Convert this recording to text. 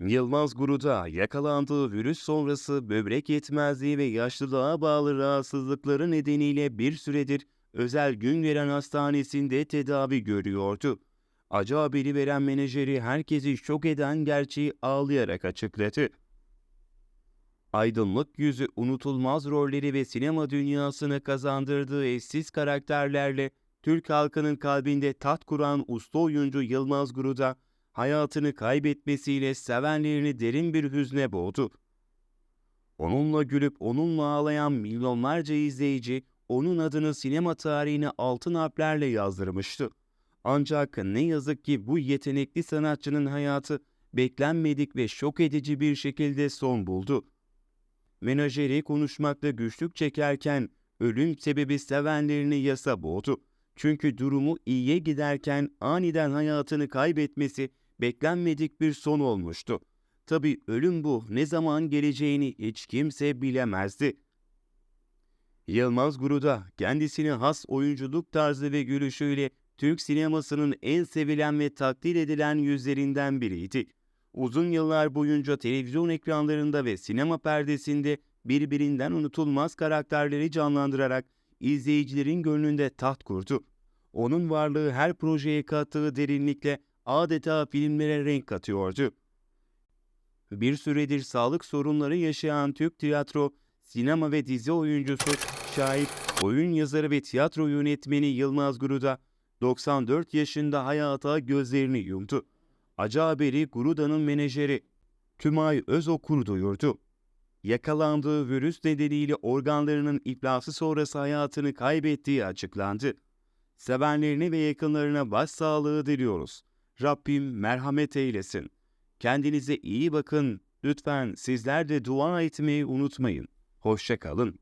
Yılmaz Guru'da yakalandığı virüs sonrası böbrek yetmezliği ve yaşlılığa bağlı rahatsızlıkları nedeniyle bir süredir özel gün veren hastanesinde tedavi görüyordu. Acı haberi veren menajeri herkesi şok eden gerçeği ağlayarak açıkladı. Aydınlık yüzü unutulmaz rolleri ve sinema dünyasını kazandırdığı eşsiz karakterlerle Türk halkının kalbinde tat kuran usta oyuncu Yılmaz Guru'da hayatını kaybetmesiyle sevenlerini derin bir hüzne boğdu. Onunla gülüp onunla ağlayan milyonlarca izleyici onun adını sinema tarihine altın harflerle yazdırmıştı. Ancak ne yazık ki bu yetenekli sanatçının hayatı beklenmedik ve şok edici bir şekilde son buldu. Menajeri konuşmakta güçlük çekerken ölüm sebebi sevenlerini yasa boğdu. Çünkü durumu iyiye giderken aniden hayatını kaybetmesi beklenmedik bir son olmuştu. Tabi ölüm bu ne zaman geleceğini hiç kimse bilemezdi. Yılmaz Guru'da kendisine has oyunculuk tarzı ve gülüşüyle Türk sinemasının en sevilen ve takdir edilen yüzlerinden biriydi. Uzun yıllar boyunca televizyon ekranlarında ve sinema perdesinde birbirinden unutulmaz karakterleri canlandırarak izleyicilerin gönlünde taht kurdu. Onun varlığı her projeye kattığı derinlikle adeta filmlere renk katıyordu. Bir süredir sağlık sorunları yaşayan Türk tiyatro, sinema ve dizi oyuncusu, şair, oyun yazarı ve tiyatro yönetmeni Yılmaz Guruda 94 yaşında hayata gözlerini yumdu. Acı haberi Guruda'nın menajeri Tümay Özokur duyurdu. Yakalandığı virüs nedeniyle organlarının iflası sonrası hayatını kaybettiği açıklandı. Sevenlerine ve yakınlarına başsağlığı diliyoruz. Rabbim merhamet eylesin. Kendinize iyi bakın. Lütfen sizler de dua etmeyi unutmayın. Hoşça kalın.